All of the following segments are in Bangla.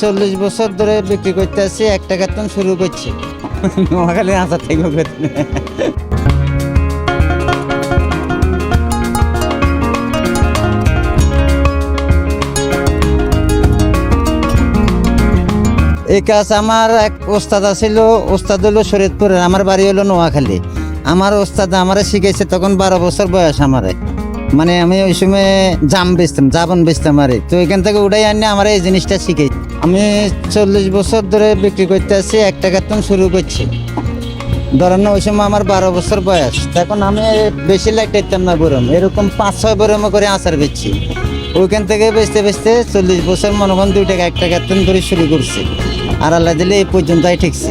চল্লিশ বছর ধরে বিক্রি করতে আসছি এক টাকার তো শুরু করছি। নোয়াখালী আচার থেকে এই কাজ আমার এক ওস্তাদ আছিল, ওস্তাদ হলো শরীয়তপুরের, আমার বাড়ি হলো নোয়াখালী। আমার ওস্তাদ আমারে শিখেছে তখন বারো বছর বয়স আমারে। মানে আমি ওই সময় জাম বেচতাম, জাবন বেচতাম আরে। তো এখান থেকে উঠাই আনি আমার এই জিনিসটা শিখাই। আমি চল্লিশ বছর ধরে বিক্রি করতে আসছি এক টাকার তো শুরু করছি। ধরেন ওই সময় আমার বারো বছর বয়স তখন আমি বেশি লাইট দিতাম না বরম এরকম পাঁচ ছয় বরম করে আচার বেচছি। ওইখান থেকে বেচতে বেচতে চল্লিশ বছর মনে করেন দুই টাকা, এক টাকা করে শুরু করছি। আর আল্লাহ দিলে এই পর্যন্তই ঠিকছে।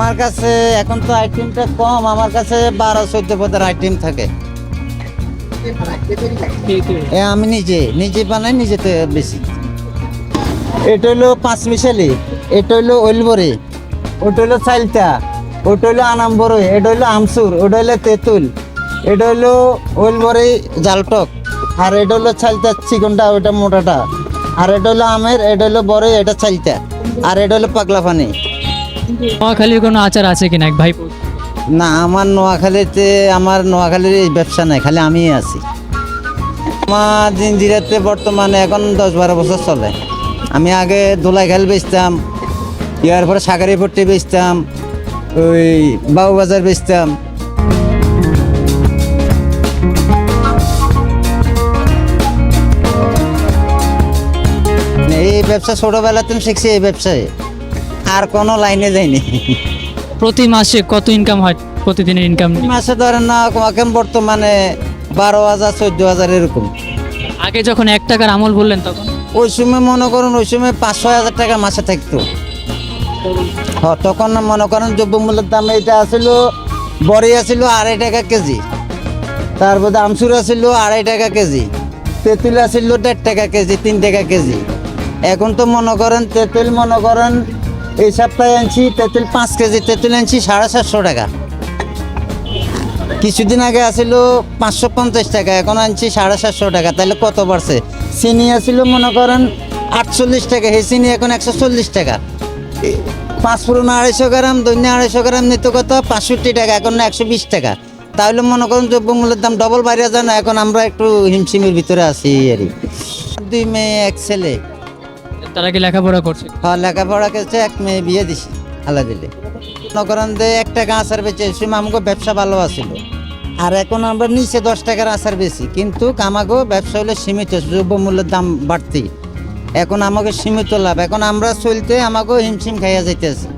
আমার কাছে এখন তো আইটেমটা কম, আমার কাছে বারো, চোদ্দ পদের আইটেম থাকে। আমি নিজে নিজে বানাই নিজে তো বেশি। এটা হলো পাঁচ মিশালি এটা হলো ওলবরি, ওটা হলো চাইলতা, ওটা হলো আনাম্বর, এটা হলো আমসুর ওটা হলো তেঁতুল, এটা হলো ওলবরি জালটক, আর এটা হলো চাইলতা চিকনটা ওটা মোটাটা, আর এটা হলো আমের, এটা হলো বড় এটা চাইলতা, আর এটা হলো পাগলা পানি নোয়াখালীর কোনো আচার আছে কিনা এক ভাই না, আমার নোয়াখালীতে, আমার নোয়াখালীর এই ব্যবসা নাই, খালি আমিই আছি। আমার জিঞ্জিরাতে বর্তমানে এখন দশ বারো বছর চলে। আমি আগে দোলাই খাল বেচতাম, ইয়ার পরে সাগারি পট্টি বেচতাম, ওই বাবুবাজার বেচতাম। এই ব্যবসা ছোটোবেলাতে শিখছি, এই ব্যবসায়। আর কোনো লাইনে যাইনি প্রতি মাসে কত ইনকাম হয়? প্রতিদিনের ইনকাম মাসে ধরেন না এখন বর্তমানে বারো হাজার চোদ্দ হাজার এরকম। আগে যখন এক টাকার আমল বললেন তখন? ওই সময় মনে করুন ওই সময় পাঁচ ছয় হাজার টাকা মাসে থাকতো। তখন মনে করেন দ্রব্যমূল্যের দাম এটা আছিল বড়ি আছিল আড়াই টাকা কেজি। তারপরে আমসুর আছিল আড়াই টাকা কেজি। তেঁতুল আছিল দেড় টাকা কেজি তিন টাকা কেজি। এখন তো মনে করেন তেঁতুল মনে করেন এই সপ্তাহে আনছি তেঁতুল পাঁচ কেজি তেঁতুল আনছি, সাড়ে সাতশো টাকা। কিছুদিন আগে আসিল পাঁচশো পঞ্চাশ টাকা, এখন আনছি সাড়ে সাতশো টাকা, তাহলে কত বাড়ছে? চিনি আসিল, মনে করেন, আটচল্লিশ টাকা, সেই চিনি এখন একশো চল্লিশ টাকা। পাঁচ পুরোন আড়াইশো গ্রাম দৈন্য আড়াইশো গ্রাম নিত কত? পাঁচষট্টি টাকা, এখন একশো বিশ টাকা। তাহলে মনে করেন দ্রব্যমূল্যের দাম ডবল বাইরে যায় না, এখন আমরা একটু হিমশিমের ভিতরে আছি আর কি। দুই মেয়ে, এক ছেলে। তারা কি লেখাপড়া করছে? হ্যাঁ লেখাপড়া করছে, এক মেয়ে বিয়ে দিছি, আল্লাহ দিলে। মনে দে এক টাকা আচার বেচে সময় আমাকে ব্যবসা ভালো আছিল। আর এখন আমরা নিচে দশ টাকার আচার বেশি কিন্তু আমাকেও ব্যবসা হলে সীমিত, দ্রব্যমূল্যের দাম বাড়তি। এখন আমাকে সীমিত লাভ, এখন আমরা চলতে আমাকে হিমশিম খাইয়া যাইতেছে।